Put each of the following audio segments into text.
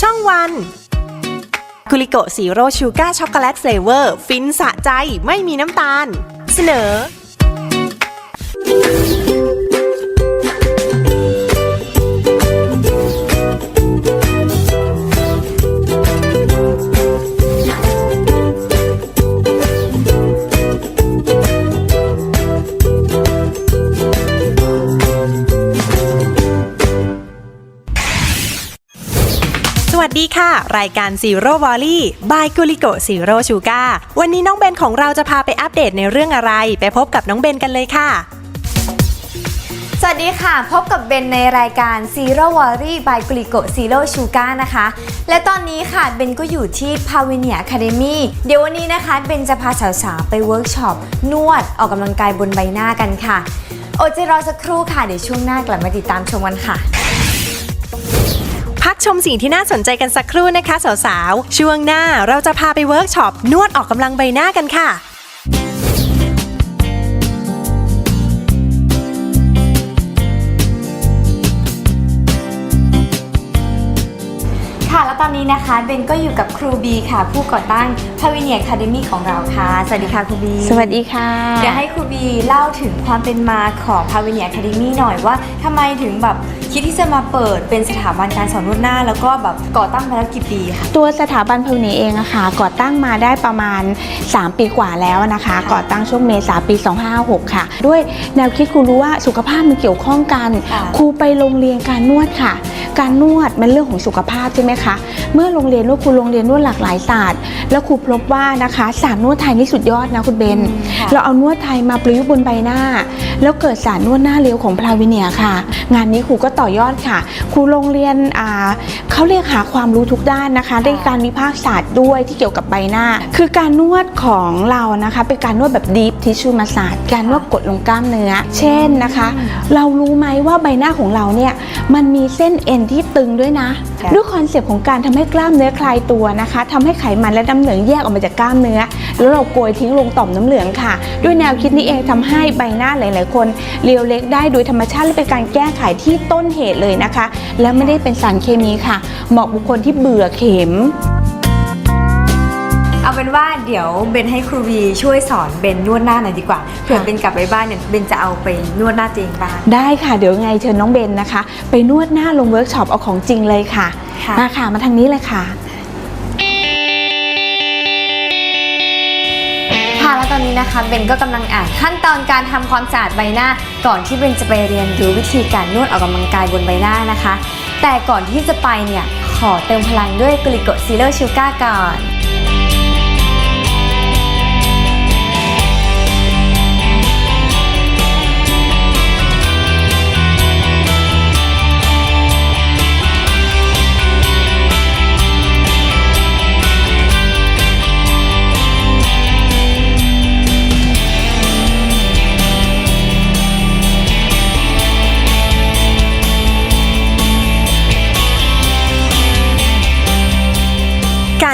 ช่องวันกุลิโกสีโรชูการ์ช็อกโกแลตเฟลเวอร์ ฟินสะใจไม่มีน้ำตาล เสนอ ดีค่ะ รายการ Zero w a l l y by g u l i g o Zero Sugar วันนี้น้องเบนของเราจะพาไปอัปเดตในเรื่องอะไร ไปพบกับน้องเบนกันเลยค่ะ สวัสดีค่ะ พบกับเบนในรายการ Zero Worry by g l i c o Zero Sugar นะคะ และตอนนี้ค่ะเบนก็อยู่ที่ p a v i n i a Academy เดี๋ยววันนี้นะคะเบนจะพาสาวๆไปเวิร์กช็อปนวดออกกำลังกายบนใบหน้ากันค่ะอดใจรอสักครู่ค่ะ เดี๋ยวช่วงหน้ากลับมาติดตามชมกันค่ะ กชมสิ่งที่น่าสนใจกันสักครู่นะคะสาวๆ ช่วงหน้าเราจะพาไปเวิร์กช็อปนวดออกกำลังใบหน้ากันค่ะ นนี้นะคะเบนก็อยู่กับครูบีค่ะ ผู้ก่อตั้ง p a v i n i a Academy ของเราค่ะ สวัสดีค่ะครูบี สวัสดีค่ะเดี๋ยวให้ครูบีเล่าถึงความเป็นมาของ p a v i n i a Academy หน่อยว่าทำไมถึงแบบคิดที่จะมาเปิดเป็นสถาบันการสอนนวดหน้า แล้วก็แบบก่อตั้งมาแล้วกี่ปีค่ะตัวสถาบันพานีเองอะค่ะก่อตั้งมาได้ประมาณ 3 ปีกว่าแล้วนะคะค่ะก่อตั้งช่วงเมษาปี 256 ค่ะ ด้วยแนวคิดครูรู้ว่าสุขภาพมันเกี่ยวข้องกันค่ะครูไปโรงเรียนการนวดค่ะ การนวดมันเรื่องของสุขภาพใช่ไหมคะเมื่อโรงเรียนนวดครูโรงเรียนนวดหลากหลายศาสตร์ แล้วครูพบว่านะคะศาสตร์นวดไทยนี่สุดยอดนะคุณเบนอืมค่ะเราเอานวดไทยมาประยุกต์บนใบหน้า แล้วเกิดศาสตร์นวดหน้าเร็วของพลาวิเนียค่ะ งานนี้ครูก็ต่อยอดค่ะ ครูโรงเรียนอ่าเขาเรียกหาความรู้ทุกด้านนะคะได้การวิพากษ์ศาสตร์ด้วยที่เกี่ยวกับใบหน้า คือการนวดของเรานะคะเป็นการนวดแบบ deep tissue massage การนวดกดลงกล้ามเนื้อ เช่นนะคะ เรารู้ไหมว่าใบหน้าของเราเนี่ยมันมีเส้นเอ็นที่ตึงด้วยนะค่ะ ด้วยคอนเซปต์ของการทำให้กล้ามเนื้อคลายตัวนะคะทำให้ไขมันและน้ำเหลืองแยกออกมาจากกล้ามเนื้อ แล้วเราโกยทิ้งลงต่อมน้ำเหลืองค่ะ ด้วยแนวคิดนี้เองทำให้ใบหน้าหลาย ๆ คนเรียวเล็กได้โดยธรรมชาติและเป็นการแก้ไขที่ต้นเหตุเลยนะคะ และไม่ได้เป็นสารเคมีค่ะ เหมาะบุคคลที่เบื่อเข็ม เอาเป็นว่าเดี๋ยวเบนให้ครูบีช่วยสอนเบนนวดหน้าหน่อยดีกว่าเผื่อเบนกลับไปบ้านเนี่ยเบนจะเอาไปนวดหน้าตัวเองบ้างได้ค่ะเดี๋ยวไงเชิญน้องเบนนะคะ ไปนวดหน้าลงเวิร์กช็อปเอาของจริงเลยค่ะค่ะมาค่ะมาทางนี้เลยค่ะ ค่ะแล้วตอนนี้นะคะเบนก็กำลังอ่านขั้นตอนการทำความสะอาดใบหน้า ก่อนที่เบนจะไปเรียนรู้วิธีการนวดออกกำลังกายบนใบหน้านะคะ แต่ก่อนที่จะไปเนี่ยขอเติมพลังด้วยกลิโกซีโรชูการ์ก่อน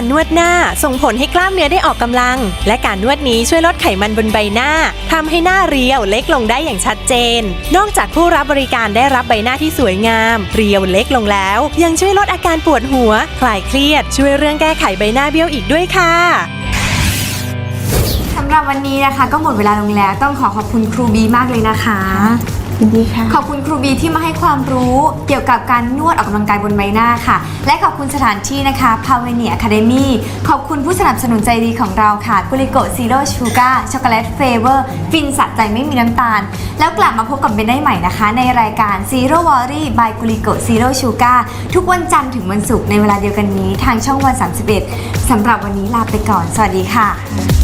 การนวดหน้า ส่งผลให้กล้ามเนื้อได้ออกกำลัง และการนวดนี้ช่วยลดไขมันบนใบหน้าทำให้หน้าเรียวเล็กลงได้อย่างชัดเจน นอกจากผู้รับบริการได้รับใบหน้าที่สวยงาม เรียวเล็กลงแล้ว ยังช่วยลดอาการปวดหัว คลายเครียด ช่วยเรื่องแก้ไขใบหน้าเบี้ยวอีกด้วยค่ะสำหรับวันนี้นะคะก็หมดเวลาลงแล้ว ต้องขอขอบคุณครูบีมากเลยนะคะ ยินดีค่ะ ขอบคุณครูบีที่มาให้ความรู้เกี่ยวกับการนวดออกกำลังกายบนใบหน้าค่ะ และขอบคุณสถานที่นะคะ p a v i n i a Academy ขอบคุณผู้สนับสนุนใจดีของเราค่ะกุลิโกซีโร่ชูการ์ช็อกโกแลตเฟเวอร์ฟินสะใจไม่มีน้ำตาล แล้วกลับมาพบกับเบนได้ใหม่นะคะ ในรายการ Zero Worry by กุลิโกซีโร่ชูการ์ทุกวันจันทร์ถึงวันศุกร์ในเวลาเดียวกันนี้ ทางช่องวัน 31สำหรับวันนี้ลาไปก่อน สวัสดีค่ะ